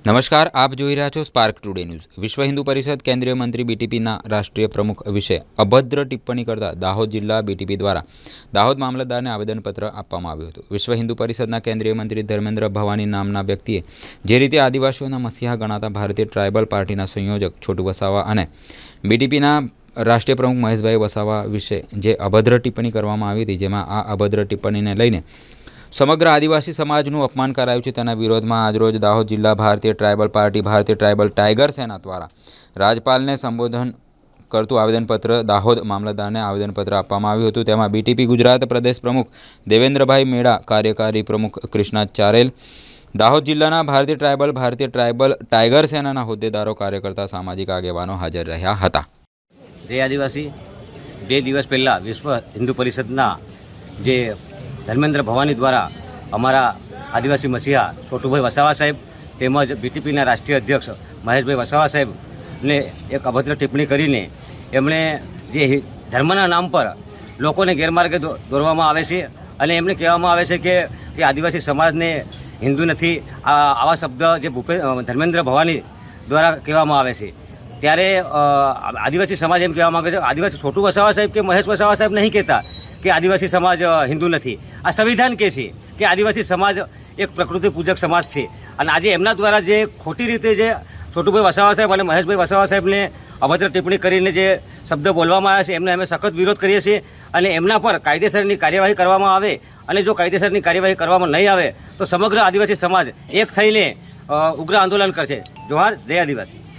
નમસ્કાર, આપ જોઈ રહ્યા છો સ્પાર્ક ટુડે ન્યૂઝ વિશ્વ હિન્દુ પરિષદ કેન્દ્રીય મંત્રી બીટીપીના રાષ્ટ્રીય પ્રમુખ વિશે અભદ્ર ટિપ્પણી કરતા દાહોદ જિલ્લા બીટીપી દ્વારા દાહોદ મામલતદારને આવેદનપત્ર આપવામાં આવ્યું હતું. વિશ્વ હિન્દુ પરિષદના કેન્દ્રીય મંત્રી ધર્મેન્દ્ર ભવાની નામના વ્યક્તિએ જે રીતે આદિવાસીઓના મસીહા ગણાતા ભારતીય ટ્રાઇબલ પાર્ટીના સંયોજક છોટુ વસાવા અને બીટીપીના રાષ્ટ્રીય પ્રમુખ મહેશભાઈ વસાવા વિશે જે અભદ્ર ટિપ્પણી કરવામાં આવી હતી, જેમાં આ અભદ્ર ટિપ્પણીને લઈને સમગ્ર આદિવાસી સમાજનું અપમાન કરાયું છે તેના વિરોધમાં આજરોજ દાહોદ જિલ્લા Bharatiya Tribal Party, Bharatiya Tribal Tiger Sena દ્વારા રાજપાલને સંબોધન કરતું આવેદનપત્ર, દાહોદ મામલતદારને આવેદનપત્ર આપવામાં આવ્યું હતું. તેમાં બીટીપી ગુજરાત પ્રદેશ પ્રમુખ દેવેન્દ્રભાઈ મેળા કાર્યકારી પ્રમુખ કૃષ્ણા ચારેલ, દાહોદ જિલ્લાના ભારતીય ટ્રાઇબલ ભારતીય ટ્રાઇબલ ટાઈગર સેનાના હોદ્દેદારો, કાર્યકર્તા, સામાજિક આગેવાનો હાજર રહ્યા હતા. જે આદિવાસી બે દિવસ પહેલાં વિશ્વ હિન્દુ પરિષદના જે ધર્મેન્દ્ર ભવાની દ્વારા અમારા આદિવાસી મસીહા છોટુભાઈ વસાવા સાહેબ તેમજ બીટીપીના રાષ્ટ્રીય અધ્યક્ષ મહેશભાઈ વસાવા સાહેબને એક અભદ્ર ટિપ્પણી કરીને એમણે જે ધર્મના નામ પર લોકોને ગેરમાર્ગે દોરવામાં આવે છે અને એમને કહેવામાં આવે છે કે એ આદિવાસી સમાજને હિન્દુ નથી. આ આવા શબ્દ જે ભૂપે ધર્મેન્દ્ર ભવાની દ્વારા કહેવામાં આવે છે. ત્યારે આદિવાસી સમાજ એમ કહેવા માગે છે, આદિવાસી છોટું વસાવા સાહેબ કે મહેશ વસાવા સાહેબ નહીં કહેતા? કે આદિવાસી સમાજ હિન્દુ નથી. આ સંવિધાન કહે છે કે આદિવાસી સમાજ એક પ્રકૃતિ પૂજક સમાજ છે. અને આજે એમના દ્વારા જે ખોટી રીતે જે છોટુભાઈ વસાવા સાહેબ અને મહેશભાઈ વસાવા સાહેબને અભદ્ર ટિપ્પણી કરીને જે શબ્દ બોલવામાં આવ્યા છે, એમને અમે સખત વિરોધ કરીએ છીએ અને એમના પર કાયદેસરની કાર્યવાહી કરવામાં આવે અને જો કાયદેસરની કાર્યવાહી કરવામાં નહીં આવે, તો સમગ્ર આદિવાસી સમાજ એક થઈને ઉગ્ર આંદોલન કરશે. જોહાર, જય આદિવાસી.